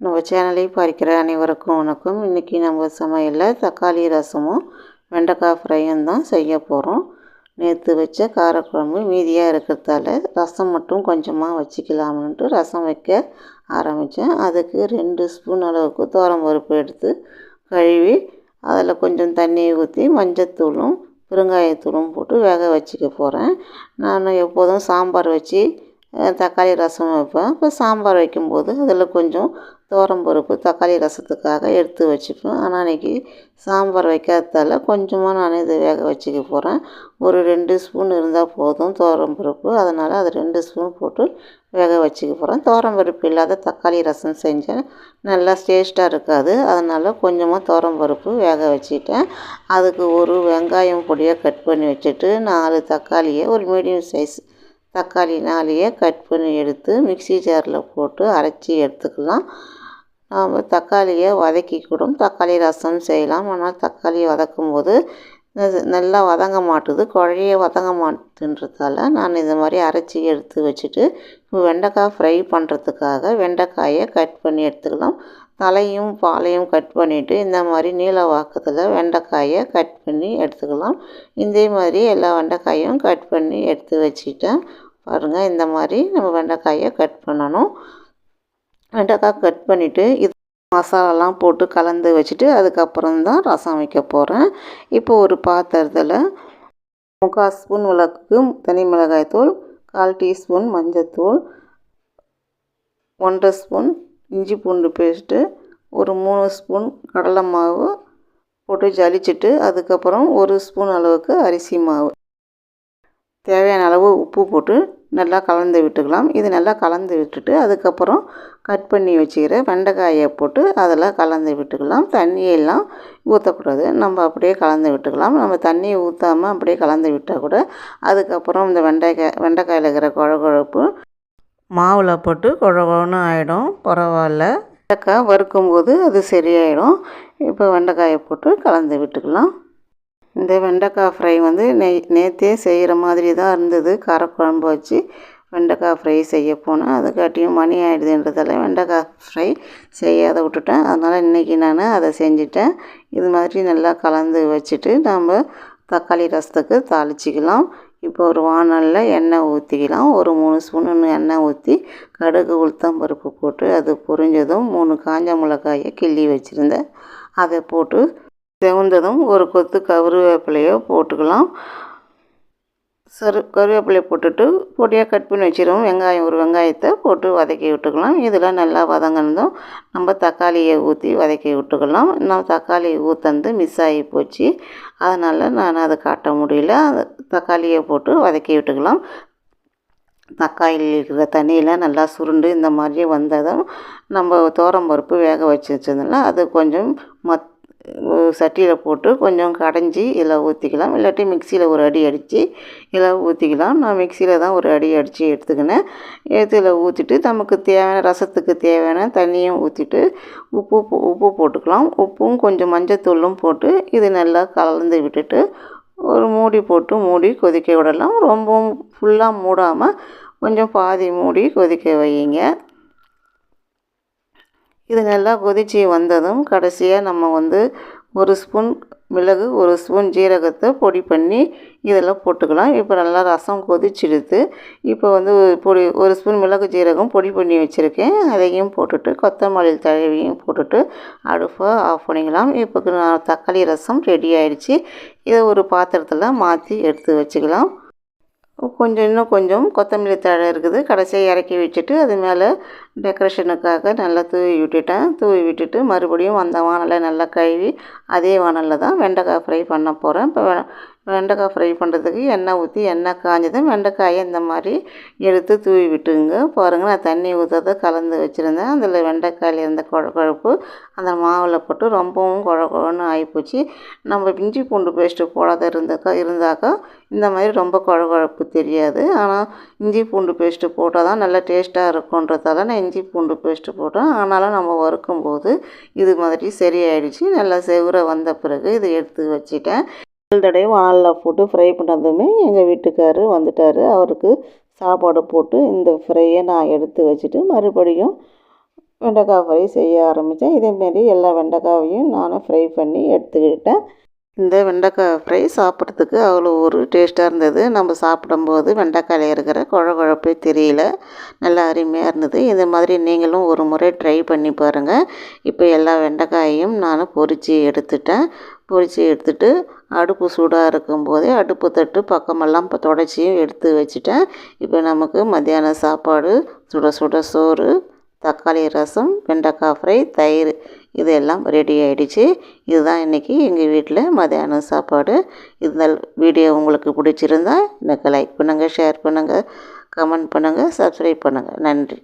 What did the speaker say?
நம்ம சேனலை பார்க்கிற அனைவருக்கும் வணக்கம். இன்றைக்கி நம்ம சமையலில் தக்காளி ரசமும் வெண்டைக்காய் ஃப்ரையும் தான் செய்ய போகிறோம் நேற்று வச்ச காரக்குழம்பு மீதியாக இருக்கிறதால ரசம் மட்டும் கொஞ்சமாக வச்சுக்கலாம்னுட்டு ரசம் வைக்க ஆரம்பித்தேன் அதுக்கு ரெண்டு ஸ்பூன் அளவுக்கு பருப்பு எடுத்து கழுவி அதில் கொஞ்சம் தண்ணியை ஊற்றி மஞ்சத்தூளும் பெருங்காயத்தூளும் போட்டு வேக வச்சுக்க போகிறேன் நான் எப்போதும் சாம்பார் வச்சு தக்காளி ரசம் வைப்பேன். இப்போ சாம்பார் வைக்கும்போது அதில் கொஞ்சம் பருப்பு தக்காளி ரசத்துக்காக எடுத்து வச்சுப்பேன். ஆனால் அன்றைக்கி சாம்பார் வைக்காததால் கொஞ்சமாக நான் இதை வேக வச்சுக்க போகிறேன். ஒரு ரெண்டு ஸ்பூன் இருந்தால் போதும் பருப்பு. அதனால் அது ரெண்டு ஸ்பூன் போட்டு வேக வச்சுக்க போகிறேன். பருப்பு இல்லாத தக்காளி ரசம் செஞ்சேன். நல்லா டேஸ்ட்டாக இருக்காது. அதனால் கொஞ்சமாக பருப்பு வேக வச்சுட்டேன் அதுக்கு ஒரு வெங்காயம் பொடியாக கட் பண்ணி வச்சுட்டு நாலு தக்காளியை ஒரு மீடியம் சைஸ் தக்காளி நாளையே கட் பண்ணி எடுத்து மிக்சி ஜாரில் போட்டு அரைச்சி எடுத்துக்கலாம். நாம் தக்காளியை வதக்கி கூட தக்காளி ரசம் செய்யலாம். ஆனால் தக்காளியை வதக்கும் போது நல்லா வதங்க மாட்டுது. குழைய வதங்க மாட்டுன்றதால நான் இந்த மாதிரி அரைச்சி எடுத்து வச்சுட்டு வெண்டைக்காய் ஃப்ரை பண்ணுறதுக்காக வெண்டைக்காயை கட் பண்ணி எடுத்துக்கலாம். தலையும் பாலையும் கட் பண்ணிவிட்டு இந்த மாதிரி நீல வாக்கத்தில் வெண்டைக்காயை கட் பண்ணி எடுத்துக்கலாம். இதே மாதிரி எல்லா வெண்டைக்காயும் கட் பண்ணி எடுத்து வச்சுட்டேன். பாருங்கள் இந்த மாதிரி நம்ம வெண்டைக்காயை கட் பண்ணணும். வெண்டைக்காய் கட் பண்ணிவிட்டு இது மசாலாலாம் போட்டு கலந்து வச்சுட்டு அதுக்கப்புறம் தான் ரசம் வைக்க போகிறேன் இப்போ ஒரு பாத்திரத்தில் முக்கால் ஸ்பூன் விளக்கு தனி மிளகாய் தூள் கால் டீஸ்பூன் மஞ்சத்தூள் ஒன்றரை ஸ்பூன் இஞ்சி பூண்டு பேஸ்ட்டு ஒரு மூணு ஸ்பூன் கடலை மாவு போட்டு ஜலிச்சுட்டு அதுக்கப்புறம் ஒரு ஸ்பூன் அளவுக்கு அரிசி மாவு. தேவையான அளவு உப்பு போட்டு நல்லா கலந்து விட்டுக்கலாம். இது நல்லா கலந்து விட்டுட்டு அதுக்கப்புறம் கட் பண்ணி வச்சுக்கிற வெண்டைக்காயை போட்டு அதில் கலந்து விட்டுக்கலாம். தண்ணியெல்லாம் ஊற்றக்கூடாது. நம்ம அப்படியே கலந்து விட்டுக்கலாம். நம்ம தண்ணியை ஊற்றாமல் அப்படியே கலந்து விட்டால் கூட அதுக்கப்புறம் இந்த வெண்டைக்காய் வெண்டைக்காயில் இருக்கிற குழகுழப்பு மாவில் போட்டு குழகுழன்னு ஆகிடும் பரவாயில்ல. வெண்டைக்காய் வறுக்கும்போது அது சரியாயிடும். இப்போ வெண்டைக்காயை போட்டு கலந்து விட்டுக்கலாம். இந்த வெண்டைக்காய் ஃப்ரை வந்து நெய் நேற்றே செய்கிற மாதிரி தான் இருந்தது. காரக்குழம்பு வச்சு வெண்டைக்காய் ஃப்ரை செய்ய போனேன். அதுக்காட்டியும் மணி ஆகிடுதுன்றதால வெண்டைக்காய் ஃப்ரை செய்யாத விட்டுட்டேன். அதனால் இன்றைக்கி நான் அதை செஞ்சுட்டேன். இது மாதிரி நல்லா கலந்து வச்சுட்டு நம்ம தக்காளி ரசத்துக்கு தாளிச்சிக்கலாம். இப்போ ஒரு வானலில் எண்ணெய் ஊற்றிக்கலாம். ஒரு மூணு ஸ்பூன் எண்ணெய் ஊற்றி கடுகு உளுத்தம் பருப்பு போட்டு அது பொரிஞ்சதும் மூணு காஞ்ச மிளகாயை கிள்ளி வச்சுருந்தேன். அதை போட்டு செவந்ததும் ஒரு கொத்து கருவேப்பிலையோ போட்டுக்கலாம். சரு கருவேப்பிலையை போட்டுட்டு பொடியாக கட் பண்ணி வச்சிருவோம். வெங்காயம் ஒரு வெங்காயத்தை போட்டு வதக்கி விட்டுக்கலாம். இதில் நல்லா வதங்கினதும் நம்ம தக்காளியை ஊற்றி வதக்கி விட்டுக்கலாம். நம்ம தக்காளி ஊற்றந்து மிஸ் ஆகி போச்சு. அதனால் நான் அதை காட்ட முடியல. தக்காளியை போட்டு வதக்கி விட்டுக்கலாம். தக்காளியில் இருக்கிற தண்ணியில் நல்லா சுருண்டு இந்த மாதிரி வந்ததும் நம்ம பருப்பு வேக வச்சு வச்சதுனால அது கொஞ்சம் மத் சட்டியில் போட்டு கொஞ்சம் கடைஞ்சி இதில் ஊற்றிக்கலாம் இல்லாட்டி மிக்சியில் ஒரு அடி அடித்து இதில் ஊற்றிக்கலாம் நான் மிக்சியில் தான் ஒரு அடி அடித்து எடுத்துக்கினேன். எடுத்து இதில் ஊற்றிட்டு நமக்கு தேவையான ரசத்துக்கு தேவையான தண்ணியும் ஊற்றிட்டு உப்பு உப்பு போட்டுக்கலாம். உப்பும் கொஞ்சம் மஞ்சத்தூளும் போட்டு இது நல்லா கலந்து விட்டுட்டு ஒரு மூடி போட்டு மூடி கொதிக்க விடலாம். ரொம்பவும் ஃபுல்லாக மூடாமல் கொஞ்சம் பாதி மூடி கொதிக்க வையுங்க. இது நல்லா கொதிச்சு வந்ததும் கடைசியாக நம்ம வந்து ஒரு ஸ்பூன் மிளகு ஒரு ஸ்பூன் ஜீரகத்தை பொடி பண்ணி இதெல்லாம் போட்டுக்கலாம். இப்போ நல்லா ரசம் கொதிச்சிடுது. இப்போ வந்து பொடி ஒரு ஸ்பூன் மிளகு ஜீரகம் பொடி பண்ணி வச்சுருக்கேன். அதையும் போட்டுட்டு கொத்தமல்லி தழவியும் போட்டுட்டு அடுப்பை ஆஃப் பண்ணிக்கலாம். இப்போ தக்காளி ரசம் ரெடி ஆகிடுச்சி இதை ஒரு பாத்திரத்தில் மாற்றி எடுத்து வச்சுக்கலாம். கொஞ்சம் இன்னும் கொஞ்சம் கொத்தமல்லி தழை இருக்குது. கடைசியாக இறக்கி வச்சுட்டு அது மேலே டெக்கரேஷனுக்காக நல்லா தூவி விட்டுட்டேன். தூவி விட்டுட்டு மறுபடியும் அந்த வானலை நல்லா கழுவி அதே வானலில் தான் வெண்டைக்காய் ஃப்ரை பண்ண போகிறேன் இப்போ வெண்டைக்காய் ஃப்ரை பண்ணுறதுக்கு எண்ணெய் ஊற்றி எண்ணெய் காஞ்சதும் வெண்டைக்காயை இந்த மாதிரி எடுத்து தூவி விட்டுங்க பாருங்கள் நான் தண்ணி ஊற்றாத கலந்து வச்சுருந்தேன். அதில் வெண்டைக்காயில் இருந்த குழ குழப்பு அந்த மாவில் போட்டு ரொம்பவும் குழ குழன்னு ஆகிப்போச்சு நம்ம இஞ்சி பூண்டு பேஸ்ட்டு போடாத இருந்தாக்கா இருந்தாக்கா இந்த மாதிரி ரொம்ப குழ குழப்பு தெரியாது. ஆனால் இஞ்சி பூண்டு பேஸ்ட்டு போட்டால் தான் நல்லா டேஸ்ட்டாக இருக்குன்றதால நான் இஞ்சி பூண்டு பேஸ்ட்டு போட்டேன். ஆனாலும் நம்ம வறுக்கும்போது இது மாதிரி சரியாயிடுச்சு. நல்லா செவர வந்த பிறகு இதை எடுத்து வச்சுட்டேன். தடவை வானலில் போட்டு ஃப்ரை பண்ணதுமே எங்கள் வீட்டுக்காரர் வந்துட்டார். அவருக்கு சாப்பாடு போட்டு இந்த ஃப்ரையை நான் எடுத்து வச்சுட்டு மறுபடியும் வெண்டைக்காய் ஃப்ரை செய்ய ஆரம்பித்தேன். இதேமாரி எல்லா வெண்டைக்காயையும் நானும் ஃப்ரை பண்ணி எடுத்துக்கிட்டேன். இந்த வெண்டைக்காய் ஃப்ரை சாப்பிட்றதுக்கு அவ்வளோ ஒரு டேஸ்ட்டாக இருந்தது. நம்ம சாப்பிடும்போது வெண்டைக்காயில் இருக்கிற குழ குழப்பே தெரியல. நல்லா அருமையாக இருந்தது. இந்த மாதிரி நீங்களும் ஒரு முறை ட்ரை பண்ணி பாருங்கள் இப்போ எல்லா வெண்டைக்காயையும் நான் பொரித்து எடுத்துட்டேன். பொரித்து எடுத்துட்டு அடுப்பு சூடாக இருக்கும்போதே அடுப்பு தட்டு பக்கமெல்லாம் இப்போ தொடச்சியும் எடுத்து வச்சுட்டேன். இப்போ நமக்கு மத்தியானம் சாப்பாடு சுட சுட சோறு தக்காளி ரசம் வெண்டைக்காய் ஃப்ரை தயிர் இதெல்லாம் ரெடி ஆகிடுச்சு இதுதான் இன்றைக்கி எங்கள் வீட்டில் மதியானம் சாப்பாடு. இந்த வீடியோ உங்களுக்கு பிடிச்சிருந்தா எனக்கு லைக் பண்ணுங்கள் ஷேர் பண்ணுங்கள் கமெண்ட் பண்ணுங்கள் சப்ஸ்கிரைப் பண்ணுங்கள் நன்றி.